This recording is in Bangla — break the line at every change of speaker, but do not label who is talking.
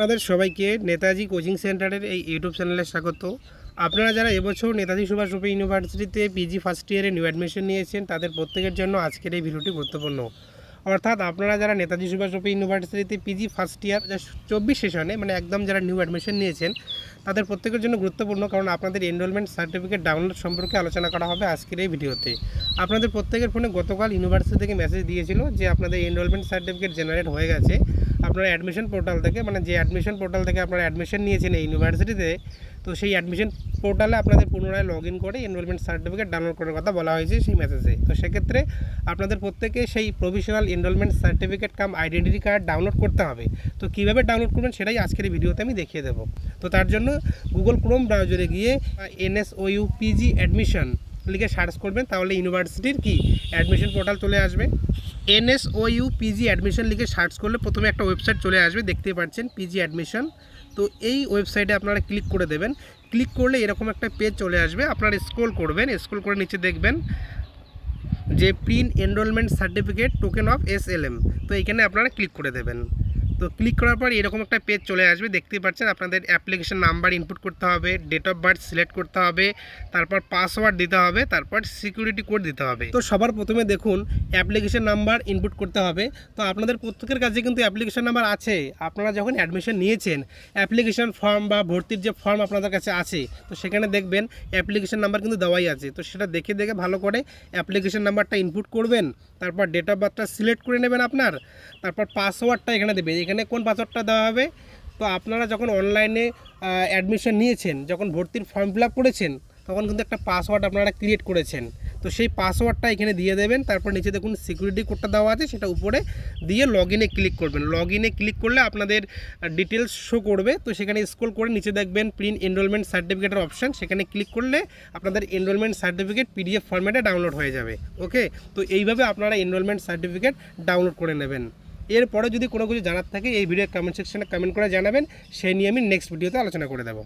আপনাদের সবাইকে নেতাজি কোচিং সেন্টারের এই ইউটিউব চ্যানেলে স্বাগত। আপনারা যারা এবছর নেতাজি সুভাষ রূপে ইউনিভার্সিটিতে পিজি ফার্স্ট ইয়ারে নিউ অ্যাডমিশন নিয়েছেন, তাদের প্রত্যেকের জন্য আজকের এই ভিডিওটি গুরুত্বপূর্ণ। অর্থাৎ আপনারা যারা নেতাজি সুভাষ রূপে ইউনিভার্সিটিতে পিজি ফার্স্ট ইয়ার চব্বিশ সেশনে মানে একদম যারা নিউ অ্যাডমিশন নিয়েছেন, তাদের প্রত্যেকের জন্য গুরুত্বপূর্ণ, কারণ আপনাদের এনরোলমেন্ট সার্টিফিকেট ডাউনলোড সম্পর্কে আলোচনা করা হবে আজকের এই ভিডিওতে। আপনাদের প্রত্যেকের ফোনে গতকাল ইউনিভার্সিটি থেকে মেসেজ দিয়েছিল যে আপনাদের এনরোলমেন্ট সার্টিফিকেট জেনারেট হয়ে গেছে। আপনারা অ্যাডমিশন পোর্টাল থেকে মানে যে অ্যাডমিশন পোর্টাল থেকে আপনারা অ্যাডমিশন নিয়েছেন এই ইউনিভার্সিটিতে তো সেই অ্যাডমিশন পোর্টালে আপনাদের পুনরায় লগ ইন করে এনরোলমেন্ট সার্টিফিকেট ডাউনলোড করার কথা বলা হয়েছে সেই মেসেজে তো সেক্ষেত্রে আপনাদের প্রত্যেকে সেই provisional enrolment certificate cum identity card download করতে হবে। তো কীভাবে ডাউনলোড করবেন সেটাই আজকের ভিডিওতে আমি দেখিয়ে দেবো। তো তার জন্য গুগল ক্রোম ব্রাউজারে গিয়ে এনএসওইউ পিজি অ্যাডমিশন লিখে সার্চ করবেন, তাহলে ইউনিভার্সিটির কি অ্যাডমিশন পোর্টাল চলে আসবে। এনএসওইউ পিজি অ্যাডমিশন লিখে সার্চ করলে প্রথমে একটা ওয়েবসাইট চলে আসবে, দেখতেই পাচ্ছেন পিজি অ্যাডমিশন তো এই ওয়েবসাইটে আপনারা ক্লিক করে দেবেন। ক্লিক করলে এরকম একটা পেজ চলে আসবে। আপনারা স্ক্রোল করবেন স্ক্রোল করে নিচে দেখবেন যে print enrolment certificate token of S তো এখানে আপনারা ক্লিক করে দেবেন। তো ক্লিক করার পর এরকম একটা পেজ চলে আসবে, দেখতেই পাচ্ছেন আপনাদের অ্যাপ্লিকেশন নাম্বার ইনপুট করতে হবে ডেট অফ বার্থ সিলেক্ট করতে হবে, তারপর পাসওয়ার্ড দিতে হবে, তারপর সিকিউরিটি কোড দিতে হবে। তো সবার প্রথমে দেখুন অ্যাপ্লিকেশন নাম্বার ইনপুট করতে হবে। তো আপনাদের প্রত্যেকের কাছে কিন্তু অ্যাপ্লিকেশন নাম্বার আছে। আপনারা যখন অ্যাডমিশন নিয়েছেন অ্যাপ্লিকেশন ফর্ম বা ভর্তির যে ফর্ম আপনাদের কাছে আছে, তো সেখানে দেখবেন অ্যাপ্লিকেশন নাম্বার কিন্তু দেওয়াই আছে। তো সেটা দেখে দেখে ভালো করে অ্যাপ্লিকেশন নাম্বারটা ইনপুট করবেন, তারপর ডেট অফ বার্থটা সিলেক্ট করে নেবেন আপনার, তারপর পাসওয়ার্ডটা এখানে দেবেন এখানে কোন পাসওয়ার্ডটা দেওয়া হবে? তো আপনারা যখন অনলাইনে অ্যাডমিশন নিয়েছেন, যখন ভর্তির ফর্ম ফিল করেছেন, তখন কিন্তু একটা পাসওয়ার্ড আপনারা ক্রিয়েট করেছেন। তো সেই পাসওয়ার্ডটা এখানে দিয়ে দেবেন, তারপর নিচে দেখুন সিকিউরিটি কোডটা দেওয়া আছে, সেটা উপরে দিয়ে লগ ইনে ক্লিক করবেন। লগ ইনে ক্লিক করলে আপনাদের ডিটেলস শো করবে। তো সেখানে স্ক্রল করে নিচে দেখবেন প্রিন্ট এনরোলমেন্ট সার্টিফিকেটের অপশান সেখানে ক্লিক করলে আপনাদের এনরোলমেন্ট সার্টিফিকেট পিডিএফ ফরম্যাটে ডাউনলোড হয়ে যাবে। ওকে তো এইভাবে আপনারা এনরোলমেন্ট সার্টিফিকেট ডাউনলোড করে নেবেন। এরপরে যদি কোনো কিছু জানার থাকে, এই ভিডিও কমেন্ট সেকশানে কমেন্ট করে জানাবেন। সেই নিয়ে আমি নেক্সট ভিডিওতে আলোচনা করে দেবো।